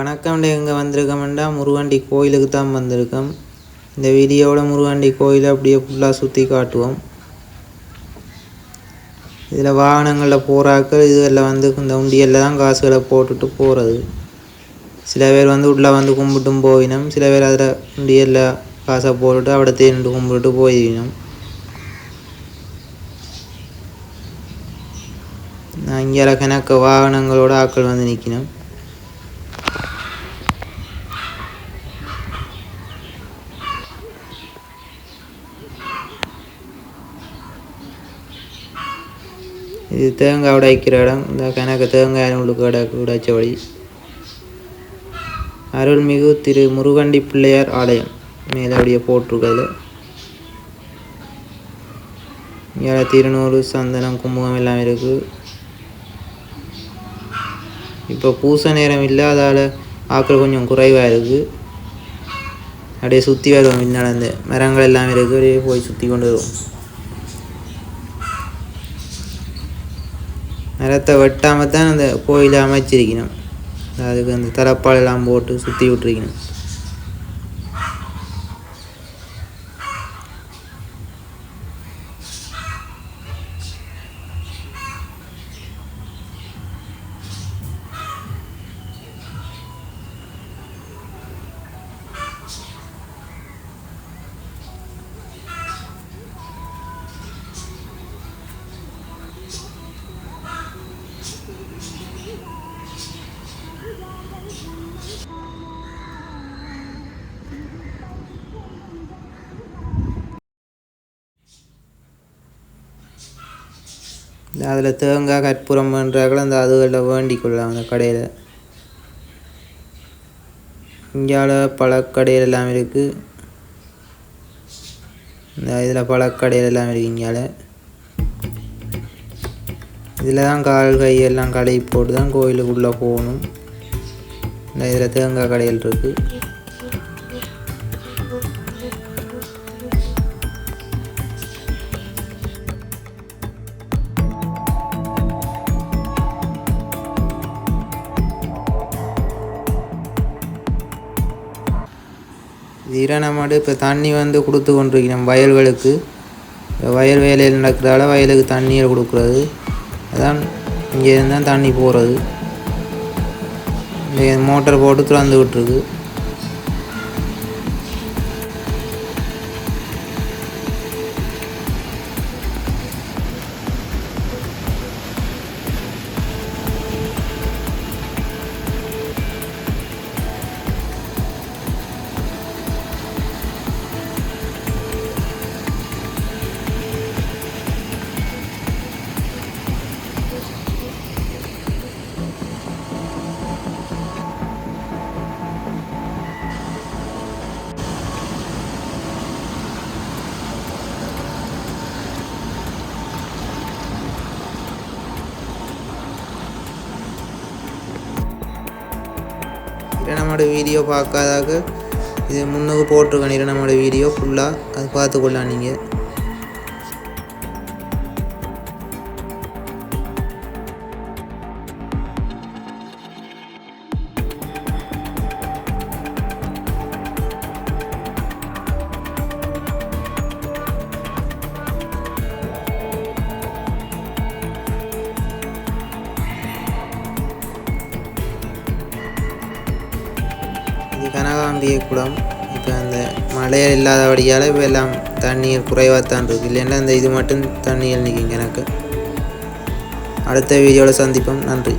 நாங்கள் எங்கே வந்திருக்கோம்னா முருகண்டி கோயிலுக்கு தான் வந்திருக்கோம் இந்த வீடியோவில் முருகண்டி கோயிலை அப்படியே ஃபுல்லாக சுற்றி காட்டுவோம் இதில் வாகனங்களில் போகிறாக்கள் இதில் வந்து இந்த உண்டியலில் தான் காசுகளை போட்டுட்டு போகிறது சில பேர் வந்து உள்ளே வந்து கும்பிட்டும் போயினோம் சில பேர் அதில் உண்டியலில் காசை போட்டுட்டு അവിടെ தேனிட்டு கும்பிட்டு போயினோம் நான் இங்கே கணக்க வாகனங்களோட ஆட்கள் வந்து நிற்கணும் இது தேங்காய் உடைக்கிற இடம். இந்த கணக்கு தேங்காய் உள்ளுக்கு உடை உடைச்ச வழி. அருள்மிகு திரு முருகண்டி பிள்ளையார் ஆலயம். மேலே அப்படியே போட்டிருக்கிறது. இங்கே திருநூறு சந்தனம் கும்பகம் எல்லாம் இருக்குது இப்போ பூச நேரம் இல்லாதால் ஆக்கள் கொஞ்சம் குறைவாக இருக்குது அப்படியே சுற்றி வருவோம் பின்னால் அந்த மரங்கள் எல்லாம் இருக்குது அப்படியே போய் சுற்றி கொண்டு வருவோம். மரத்தை வெட்டாமல் தான் அந்த கோயிலை அமைச்சிருக்கணும். அதுக்கு அந்த தரப்பாலெல்லாம் போட்டு சுற்றி விட்டுருக்கணும். அதில் தேங்காய் கற்பூரம் பண்ணுறாக்கள் அந்த அதுகளில் வேண்டி கொள்ளலாம் அந்த கடையில். இங்கால பழக்கடையில் எல்லாம் இருக்குது இந்த இதில் பழக்கடையில் எல்லாம் இருக்குது இங்கால. இதில் தான் கால் கையெல்லாம் கடை போட்டு தான் கோயிலுக்குள்ளே போகணும். இந்த இதில் தேங்காய் கடையில் இருக்குது இது இப்போ தண்ணி வந்து கொடுத்து கொண்டிருக்கிறோம் வயல்களுக்கு. வயல் வேலையில் நடக்கிறதால வயலுக்கு தண்ணியை கொடுக்குறது. அதான் இங்கே இருந்தால் தண்ணி போகிறது இங்கே மோட்டர் போட்டு திறந்து விட்டுருக்கு நம்மளோட வீடியோ பார்க்காதாக இது முன்னுக்கு போட்டிருக்கேன் நம்மளோட வீடியோ ஃபுல்லாக அது பார்த்துக்கொள்ளலாம் நீங்கள் கனகாந்திய குளம் இப்போ அந்த மழை இல்லாதபடியால் இப்போ எல்லாம் தண்ணீர் குறைவாக தான் இருக்குது இல்லைன்னா இந்த இது மட்டும் தண்ணீர் நிற்கும் எனக்கு அடுத்த வீடியோவில் சந்திப்போம். நன்றி.